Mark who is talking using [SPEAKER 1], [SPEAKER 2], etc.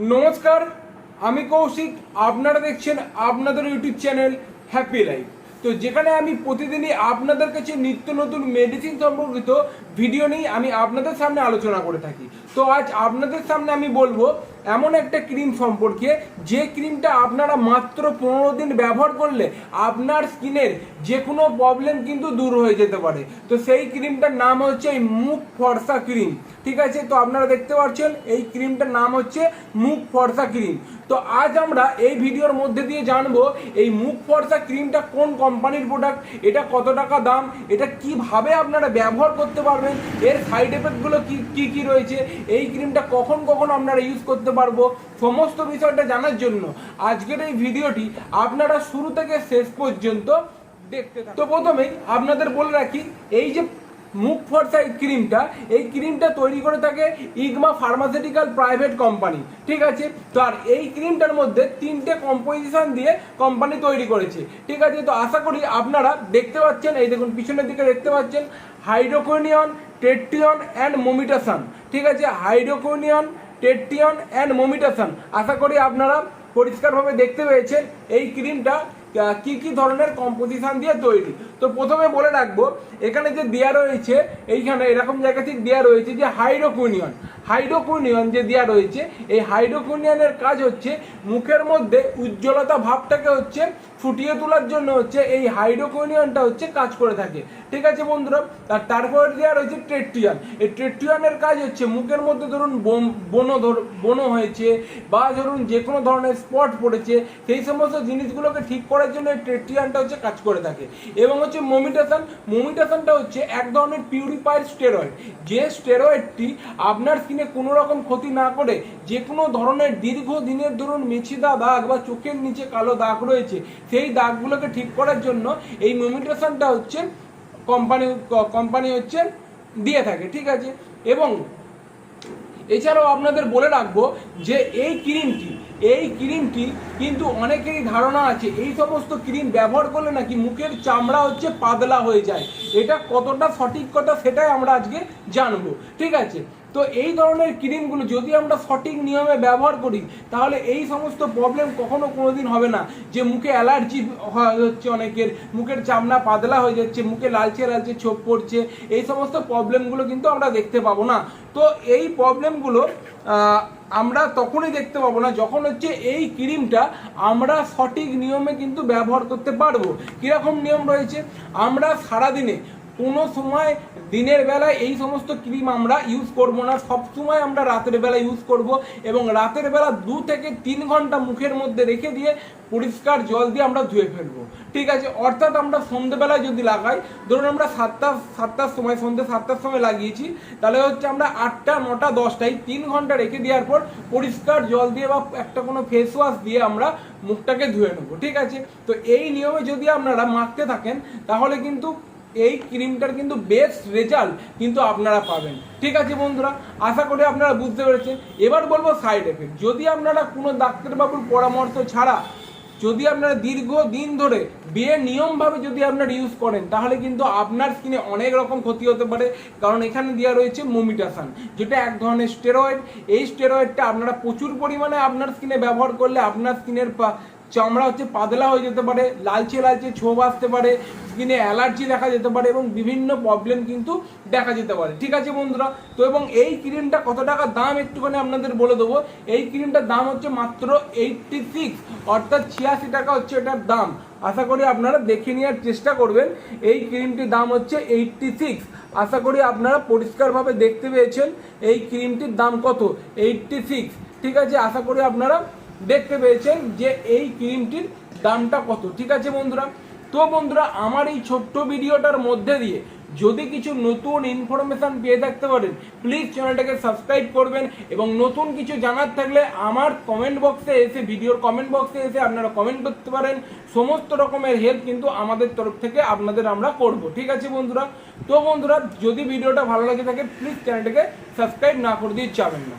[SPEAKER 1] নমস্কার, আমি কৌশিক, আপনারা দেখছেন আপনাদের ইউটিউব চ্যানেল হ্যাপি লাইফ তো যেখানে আমি প্রতিদিনই আপনাদের কাছে নিত্য নতুন মেডিসিন সম্পর্কিত ভিডিও নিয়ে আমি আপনাদের সামনে আলোচনা করে থাকি। তো আজ আপনাদের সামনে আমি বলব এমন একটা ক্রিম সম্পর্কে, যে ক্রিমটা আপনারা মাত্র পনেরো দিন ব্যবহার করলে আপনার স্কিনের যে কোনো প্রবলেম কিন্তু দূর হয়ে যেতে পারে। তো সেই ক্রিমটার নাম হচ্ছে এই মুখ ফর্সা ক্রিম ঠিক আছে? তো আপনারা দেখতে পাচ্ছেন, এই ক্রিমটার নাম হচ্ছে মুখ ফর্সা ক্রিম তো আজ আমরা এই ভিডিওর মধ্যে দিয়ে জানব এই মুখ ফর্সা ক্রিমটা কোন কোম্পানির প্রোডাক্ট এটা কত টাকা দাম, এটা কীভাবে আপনারা ব্যবহার করতে পারবেন, এর সাইড এফেক্টগুলো কি কি কি রয়েছে, এই ক্রিমটা কখন কখন আপনারা ইউজ করতে পারব, সমস্ত বিষয়টা জানার জন্য আজকের এই ভিডিওটি আপনারা শুরু থেকে শেষ পর্যন্ত দেখতে তো প্রথমেই আপনাদের বলে রাখি, এই যে মুখ ফর্সা এই ক্রিমটা এই ক্রিমটা তৈরি করে থাকে ইগমা ফার্মাসিউটিক্যাল প্রাইভেট কোম্পানি ঠিক আছে? তো আর এই ক্রিমটার মধ্যে তিনটে কম্পোজিশন দিয়ে কোম্পানি তৈরি করেছে, ঠিক আছে? তো আশা করি আপনারা দেখতে পাচ্ছেন, এই দেখুন, পিছনের দিকে দেখতে পাচ্ছেন হাইড্রোকোনিয়ন টেট্রিয়ন অ্যান্ড মোমিটাসান ঠিক আছে? হাইড্রোকোনিয়ন টেট্রিয়ন অ্যান্ড মোমিটাসান আশা করি আপনারা পরিষ্কারভাবে দেখতে পেয়েছেন, এই ক্রিমটা কি কি ধরনের কম্পোজিশন দিয়ে তৈরি? তো প্রথমে বলে রাখব, এখানে যে দেয়া রয়েছে, এইখানে এরকম জায়গা থেকে দেয়া রয়েছে যে হাইড্রোকুনিয়ন হাইড্রোকুনিয়ন যে দেয়া রয়েছে, এই হাইড্রোকুনিয়নের কাজ হচ্ছে মুখের মধ্যে উজ্জ্বলতা ভাবটাকে হচ্ছে ফুটিয়ে তোলার জন্য হচ্ছে এই হাইড্রোকুইনিয়নটা হচ্ছে কাজ করে থাকে। ঠিক আছে বন্ধুরা? আর তারপরে দেওয়া রয়েছে ট্রেট্রিয়ান। এই ট্রেট্রিয়ানের কাজ হচ্ছে মুখের মধ্যে ধরুন বনো বনো হয়েছে বা ধরুন যে কোনো ধরনের স্পট পড়েছে, সেই সমস্ত জিনিসগুলোকে ঠিক করার জন্য এই ট্রেট্রিয়ানটা হচ্ছে কাজ করে থাকে। এবং হচ্ছে মোমিটেশন, মোমিটেশনটা হচ্ছে এক ধরনের পিউরিফায়ার স্টেরয়েড। যে স্টেরয়েডটি আপনার স্কিনে কোনো রকম ক্ষতি না করে, যে কোনো ধরনের দীর্ঘ দিনের ধরুন মেছিদা দাগ বা চোখের নিচে কালো দাগ রয়েছে সেই দাগগুলোকে ঠিক করার জন্য এই মোমিটেশনটা হচ্ছে কোম্পানি কোম্পানি হচ্ছে দিয়ে থাকে, ঠিক আছে? এবং এছাড়াও আপনাদের বলে রাখব যে এই ক্রিমটি এই ক্রিমটি কিন্তু অনেকেরই ধারণা আছে, এই সমস্ত ক্রিম ব্যবহার করলে নাকি মুখের চামড়া হচ্ছে পাতলা হয়ে যায়। এটা কতটা সঠিক কথা সেটাই আমরা আজকে জানব, ঠিক আছে? তো এই ধরনের ক্রিমগুলো যদি আমরা সঠিক নিয়মে ব্যবহার করি, তাহলে এই সমস্ত প্রবলেম কখনো কোনোদিন হবে না। যে মুখে অ্যালার্জি হচ্ছে অনেকের, মুখের চামড়া পাতলা হয়ে যাচ্ছে, মুখে লালচে লালচে ছোপ পড়ছে, এই সমস্ত প্রবলেমগুলো কিন্তু আমরা দেখতে পাবো না। তো এই প্রবলেমগুলো আমরা তখনই দেখতে পাবো না যখন হচ্ছে এই ক্রিমটা আমরা সঠিক নিয়মে কিন্তু ব্যবহার করতে পারব। কীরকম নিয়ম রয়েছে? আমরা সারাদিনে কোনো সময় দিনের বেলায় এই সমস্ত ক্রিম আমরা ইউজ করব না, সব সময় আমরা রাতের বেলা ইউজ করব এবং রাতের বেলা দু থেকে তিন ঘণ্টা মুখের মধ্যে রেখে দিয়ে পরিষ্কার জল দিয়ে আমরা ধুয়ে ফেলব। ঠিক আছে, অর্থাৎ আমরা সন্ধেবেলায় যদি লাগাই, ধরুন আমরা সাতটা সাতটার সময় সন্ধ্যে সাতটার সময় লাগিয়েছি, তাহলে হচ্ছে আমরা আটটা, নটা, দশটায় তিন ঘণ্টা রেখে দেওয়ার পর পরিষ্কার জল দিয়ে বা একটা কোনো ফেস ওয়াশ দিয়ে আমরা মুখটাকে ধুয়ে নেব। ঠিক আছে, তো এই নিয়মে যদি আপনারা মাখতে থাকেন, তাহলে কিন্তু এই ক্রিমটার কিন্তু বেস্ট রেজাল্ট কিন্তু আপনারা পাবেন। ঠিক আছে বন্ধুরা, আশা করি আপনারা বুঝতে পেরেছেন। এবার বলব সাইড এফেক্ট যদি আপনারা কোনো ডাক্তারবাবুর পরামর্শ ছাড়া যদি আপনারা দীর্ঘ দিন ধরে বিয়ে নিয়মভাবে যদি আপনারা ইউজ করেন, তাহলে কিন্তু আপনার স্কিনে অনেক রকম ক্ষতি হতে পারে। কারণ এখানে দেওয়া রয়েছে মোমিটাসান যেটা এক ধরনের স্টেরয়েড এই স্টেরয়েডটা আপনারা প্রচুর পরিমাণে আপনার স্কিনে ব্যবহার করলে আপনার স্কিনের চামড়া হচ্ছে পাতলা হয়ে যেতে পারে, লালচে লালচে ছোপ আসতে পারে স্কিনে অ্যালার্জি দেখা যেতে পারে এবং বিভিন্ন প্রবলেম কিন্তু দেখা যেতে পারে। ঠিক আছে বন্ধুরা? তো এবং এই ক্রিমটা কত টাকা দাম একটুখানি আপনাদের বলে দেবো। এই ক্রিমটার দাম হচ্ছে মাত্র এইটটি সিক্স অর্থাৎ ছিয়াশি টাকা হচ্ছে এটার দাম। আশা করি আপনারা দেখে নেওয়ার চেষ্টা করবেন। এই ক্রিমটির দাম হচ্ছে এইটটি সিক্স আশা করি আপনারা পরিষ্কারভাবে দেখতে পেয়েছেন। এই ক্রিমটির দাম কত? এইটটি সিক্স ঠিক আছে? আশা করি আপনারা দেখতে পেয়েছেন যে এই ক্রিমটির দামটা কত। ঠিক আছে বন্ধুরা? তো বন্ধুরা, আমার এই ছোট্ট ভিডিওটার মধ্যে দিয়ে যদি কিছু নতুন ইনফরমেশন পেয়ে থাকতে পারেন প্লিজ চ্যানেলটাকে সাবস্ক্রাইব করবেন এবং নতুন কিছু জানার থাকলে আমার কমেন্ট বক্সে এসে ভিডিওর কমেন্ট বক্সে এসে আপনারা কমেন্ট করতে পারেন। সমস্ত রকমের হেল্প কিন্তু আমাদের তরফ থেকে আপনাদের আমরা করব। ঠিক আছে বন্ধুরা? তো বন্ধুরা, যদি ভিডিওটা ভালো লাগে থাকে প্লিজ চ্যানেলটাকে সাবস্ক্রাইব না করে দিয়ে যাবেন না।